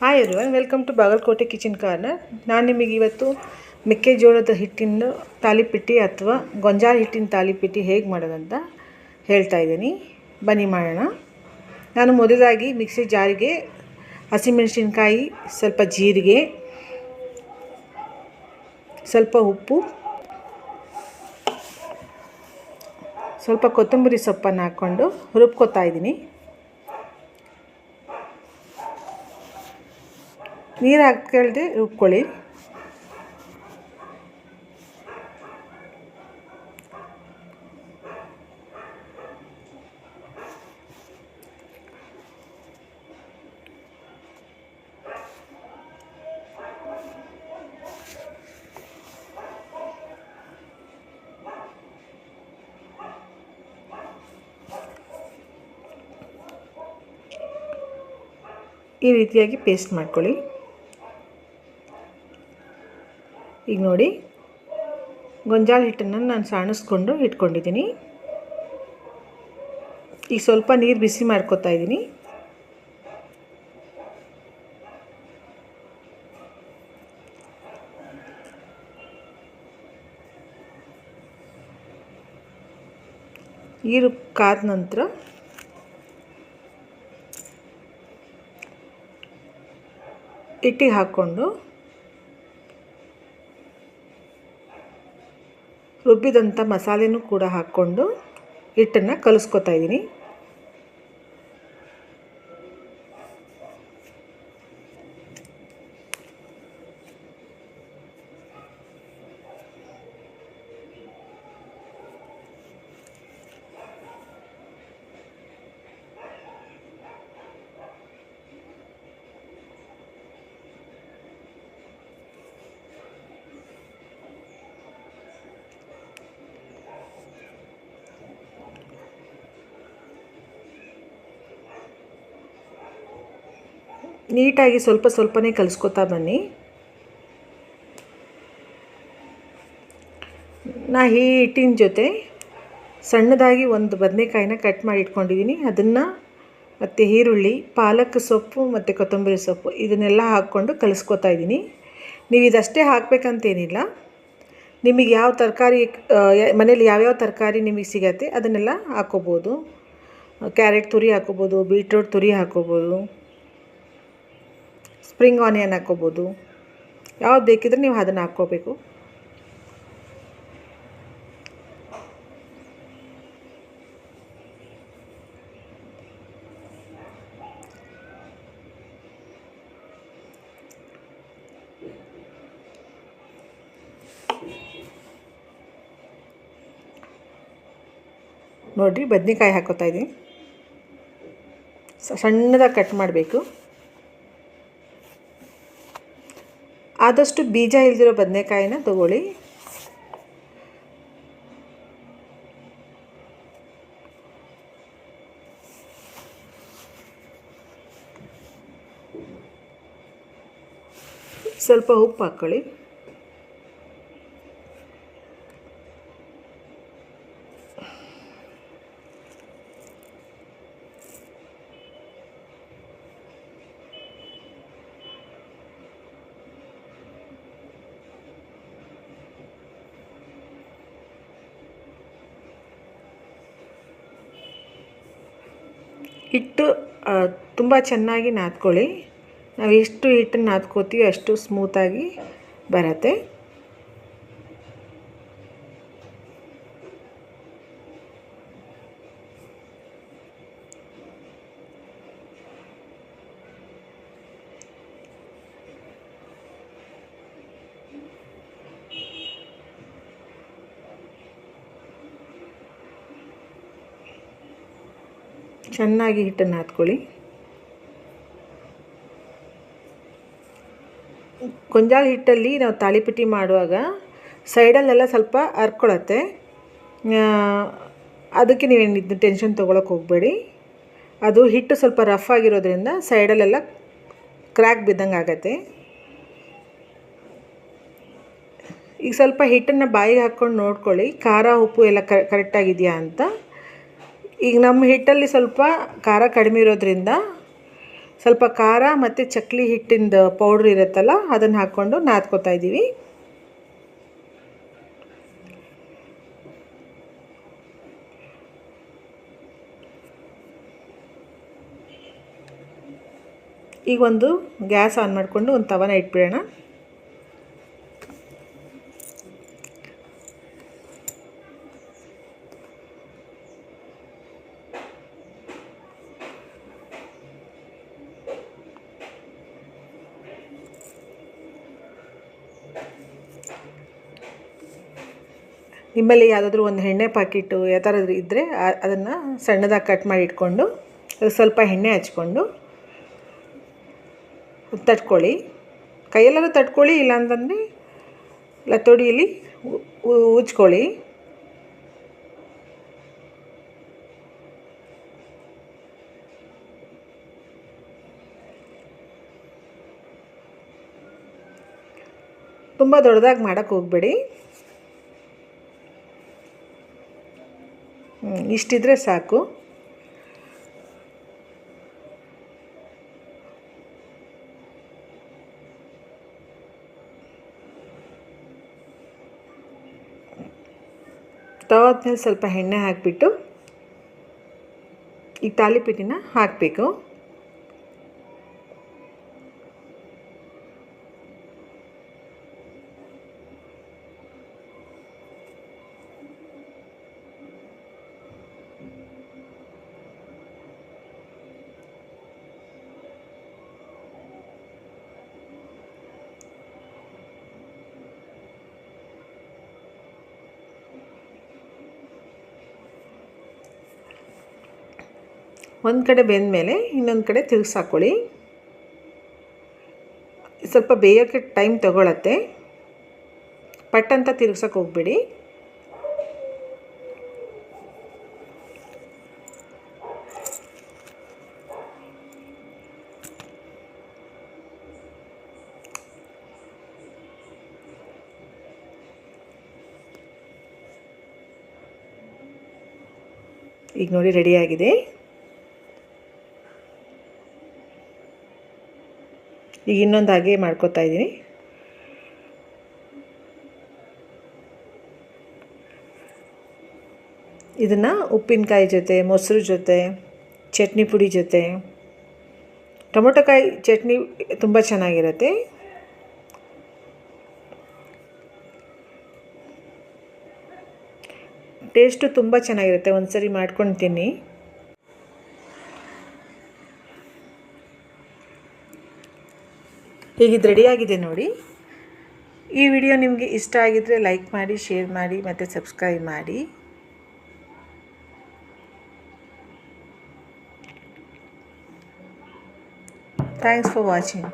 Hi everyone welcome to Bagalkote kitchen corner ನಾನು ನಿಮಗೆ ಇವತ್ತು ಮೆಕ್ಕೆಜೋಳದ ಹಿಟ್ಟಿನ ತಾಲಿಪಿಟ್ಟಿ ಅಥವಾ ಗೊಂಜಾಳ ಹಿಟ್ಟಿನ ತಾಲಿಪಿಟ್ಟಿ ಹೇಗೆ ಮಾಡೋದಂತ ಹೇಳ್ತಾ ಇದ್ದೀನಿ. ಬನ್ನಿ ಮಾಡೋಣ. ನಾನು ಮೊದಲಾಗಿ ಮಿಕ್ಸಿ ಜಾರಿಗೆ ಹಸಿಮೆಣಸಿನ್ಕಾಯಿ, ಸ್ವಲ್ಪ ಜೀರಿಗೆ, ಸ್ವಲ್ಪ ಉಪ್ಪು ಸ್ವಲ್ಪ ಕೊತ್ತಂಬರಿ ಸೊಪ್ಪನ್ನು ಹಾಕ್ಕೊಂಡು ರುಬ್ಕೋತಾ ಇದ್ದೀನಿ. ನೀರು ಹಾಕ್ಕೊಳ್ದೆ ರುಬ್ಕೊಳ್ಳಿ. ಈ ರೀತಿಯಾಗಿ ಪೇಸ್ಟ್ ಮಾಡ್ಕೊಳ್ಳಿ. ಈಗ ನೋಡಿ, ಗೊಂಜಾಳ ಹಿಟ್ಟನ್ನು ನಾನು ಸಾಣಿಸ್ಕೊಂಡು ಇಟ್ಕೊಂಡಿದ್ದೀನಿ. ಈಗ ಸ್ವಲ್ಪ ನೀರು ಬಿಸಿ ಮಾಡ್ಕೊತಾ ಇದ್ದೀನಿ. ನೀರು ಕಾದ ನಂತರ ಹಿಟ್ಟಿಗೆ ಹಾಕ್ಕೊಂಡು ರುಬ್ಬಿದಂಥ ಮಸಾಲೆನೂ ಕೂಡ ಹಾಕ್ಕೊಂಡು ಹಿಟ್ಟನ್ನು ಕಲಿಸ್ಕೊತಾ ಇದ್ದೀನಿ. ನೀಟಾಗಿ ಸ್ವಲ್ಪ ಸ್ವಲ್ಪನೇ ಕಲಿಸ್ಕೊತಾ ಬನ್ನಿ. ನಾ ಈ ಹಿಟ್ಟಿನ ಜೊತೆ ಸಣ್ಣದಾಗಿ ಒಂದು ಬದನೆಕಾಯಿನ ಕಟ್ ಮಾಡಿ ಇಟ್ಕೊಂಡಿದ್ದೀನಿ. ಅದನ್ನು ಮತ್ತು ಈರುಳ್ಳಿ, ಪಾಲಕ್ ಸೊಪ್ಪು ಮತ್ತು ಕೊತ್ತಂಬರಿ ಸೊಪ್ಪು ಇದನ್ನೆಲ್ಲ ಹಾಕ್ಕೊಂಡು ಕಲಿಸ್ಕೊತಾ ಇದ್ದೀನಿ. ನೀವು ಇದಷ್ಟೇ ಹಾಕಬೇಕಂತೇನಿಲ್ಲ. ನಿಮಗೆ ಯಾವ ತರಕಾರಿ ಮನೇಲಿ ಯಾವ್ಯಾವ ತರಕಾರಿ ನಿಮಗೆ ಸಿಗತ್ತೆ ಅದನ್ನೆಲ್ಲ ಹಾಕ್ಕೋಬೋದು. ಕ್ಯಾರೆಟ್ ತುರಿ ಹಾಕ್ಕೋಬೋದು, ಬೀಟ್ರೂಟ್ ತುರಿ ಹಾಕ್ಕೋಬೋದು. ಸ್ಪ್ರಿಂಗ್ ಆನಿಯನ್ ಹಾಕ್ಕೋಬೋದು. ಯಾವ್ದು ಬೇಕಿದ್ರೆ ನೀವು ಅದನ್ನು ಹಾಕ್ಕೋಬೇಕು. ನೋಡಿರಿ, ಬದನೆಕಾಯಿ ಹಾಕೋತಾ ಇದ್ದೀನಿ ಸಣ್ಣದಾಗಿ ಕಟ್ ಮಾಡಬೇಕು. ಆದಷ್ಟು ಬೀಜ ಇಲ್ದಿರೋ ಬದನೆಕಾಯಿನ ತಗೊಳ್ಳಿ. ಸ್ವಲ್ಪ ಉಪ್ಪು ಹಾಕ್ಕೊಳ್ಳಿ ಹಿಟ್ಟು ತುಂಬ ಚೆನ್ನಾಗಿ ನಾದ್ಕೊಳ್ಳಿ. ನಾವು ಎಷ್ಟು ಹಿಟ್ಟನ್ನ ನಾದ್ಕೋತೀವಿ ಅಷ್ಟು ಸ್ಮೂತಾಗಿ ಬರುತ್ತೆ. ಚೆನ್ನಾಗಿ ಹಿಟ್ಟನ್ನು ಹಾಕ್ಕೊಳ್ಳಿ. ಗೊಂಜಾಳ ಹಿಟ್ಟಲ್ಲಿ ನಾವು ತಾಳಿಪಟ್ಟಿ ಮಾಡುವಾಗ ಸೈಡಲ್ಲೆಲ್ಲ ಸ್ವಲ್ಪ ಹರ್ಕೊಳತ್ತೆ ಅದಕ್ಕೆ ನೀವೇನು ಇದನ್ನ ಟೆನ್ಷನ್ ತೊಗೊಳಕ್ಕೆ ಹೋಗಬೇಡಿ. ಅದು ಹಿಟ್ಟು ಸ್ವಲ್ಪ ರಫ್ ಆಗಿರೋದ್ರಿಂದ ಸೈಡಲ್ಲೆಲ್ಲ ಕ್ರ್ಯಾಕ್ ಬಿದ್ದಂಗೆ ಆಗತ್ತೆ. ಈಗ ಸ್ವಲ್ಪ ಹಿಟ್ಟನ್ನು ಬಾಯಿಗೆ ಹಾಕ್ಕೊಂಡು ನೋಡ್ಕೊಳ್ಳಿ. ಖಾರ, ಉಪ್ಪು ಎಲ್ಲ ಕರೆಕ್ಟಾಗಿದೆಯಾ ಅಂತ. ಈಗ ನಮ್ಮ ಹಿಟ್ಟಲ್ಲಿ ಸ್ವಲ್ಪ ಖಾರ ಕಡಿಮೆ ಇರೋದ್ರಿಂದ ಸ್ವಲ್ಪ ಖಾರ ಮತ್ತು ಚಕ್ಲಿ ಹಿಟ್ಟಿಂದ ಪೌಡ್ರ್ ಇರುತ್ತಲ್ಲ, ಅದನ್ನು ಹಾಕ್ಕೊಂಡು ನಾದ್ಕೋತಾ ಇದ್ದೀವಿ. ಈಗ ಒಂದು ಗ್ಯಾಸ್ ಆನ್ ಮಾಡಿಕೊಂಡು ಒಂದು ತವನ ಇಟ್ಬಿಡೋಣ. ನಿಮ್ಮಲ್ಲಿ ಯಾವುದಾದ್ರೂ ಒಂದು ಎಣ್ಣೆ ಪಾಕಿಟ್ಟು ಯಾವ ಥರದ್ದು ಇದ್ದರೆ ಅದನ್ನು ಸಣ್ಣದಾಗಿ ಕಟ್ ಮಾಡಿ ಇಟ್ಕೊಂಡು ಸ್ವಲ್ಪ ಎಣ್ಣೆ ಹಚ್ಕೊಂಡು ತಟ್ಕೊಳ್ಳಿ. ಕೈಯಲ್ಲಾದ್ರೂ ತಟ್ಕೊಳ್ಳಿ, ಇಲ್ಲಾಂತಂದರೆ ಲತೋಡಿಯಲ್ಲಿ ಉಜ್ಕೊಳ್ಳಿ. ತುಂಬ ದೊಡ್ಡದಾಗಿ ಮಾಡೋಕ್ಕೆ ಹೋಗಬೇಡಿ. ಇಷ್ಟಿದ್ರೆ ಸಾಕು. ತವಾದ ಮೇಲೆ ಸ್ವಲ್ಪ ಎಣ್ಣೆ ಹಾಕಿಬಿಟ್ಟು ಈ ತಾಲಿಪಿಟಿನ ಹಾಕಬೇಕು. ಒಂದು ಕಡೆ ಬೆಂದ ಮೇಲೆ ಇನ್ನೊಂದು ಕಡೆ ತಿರುಗಿಸಾಕೊಳ್ಳಿ. ಸ್ವಲ್ಪ ಬೇಯೋಕ್ಕೆ ಟೈಮ್ ತಗೊಳತ್ತೆ. ಪಟ್ಟಂತ ತಿರುಗ್ಸೋಕೆ ಹೋಗ್ಬೇಡಿ. ಈಗ ನೋಡಿ ರೆಡಿಯಾಗಿದೆ ಈಗ ಇನ್ನೊಂದು ಹಾಗೆ ಮಾಡ್ಕೋತಾ ಇದ್ದೀನಿ. ಇದನ್ನು ಉಪ್ಪಿನಕಾಯಿ ಜೊತೆ, ಮೊಸರು ಜೊತೆ, ಚಟ್ನಿ ಪುಡಿ ಜೊತೆ. ಟೊಮೊಟೊಕಾಯಿ ಚಟ್ನಿ ತುಂಬ ಚೆನ್ನಾಗಿರುತ್ತೆ. ಟೇಸ್ಟು ತುಂಬ ಚೆನ್ನಾಗಿರುತ್ತೆ. ಒಂದು ಸರಿ ಮಾಡ್ಕೊಂಡು ತಿನ್ನಿ ಹೀಗಿದ್ದು ರೆಡಿಯಾಗಿದೆ ನೋಡಿ. ಈ ವಿಡಿಯೋ ನಿಮಗೆ ಇಷ್ಟ ಆಗಿದ್ದರೆ ಲೈಕ್ ಮಾಡಿ ಶೇರ್ ಮಾಡಿ, ಮತ್ತು ಸಬ್ಸ್ಕ್ರೈಬ್ ಮಾಡಿ. Thanks for watching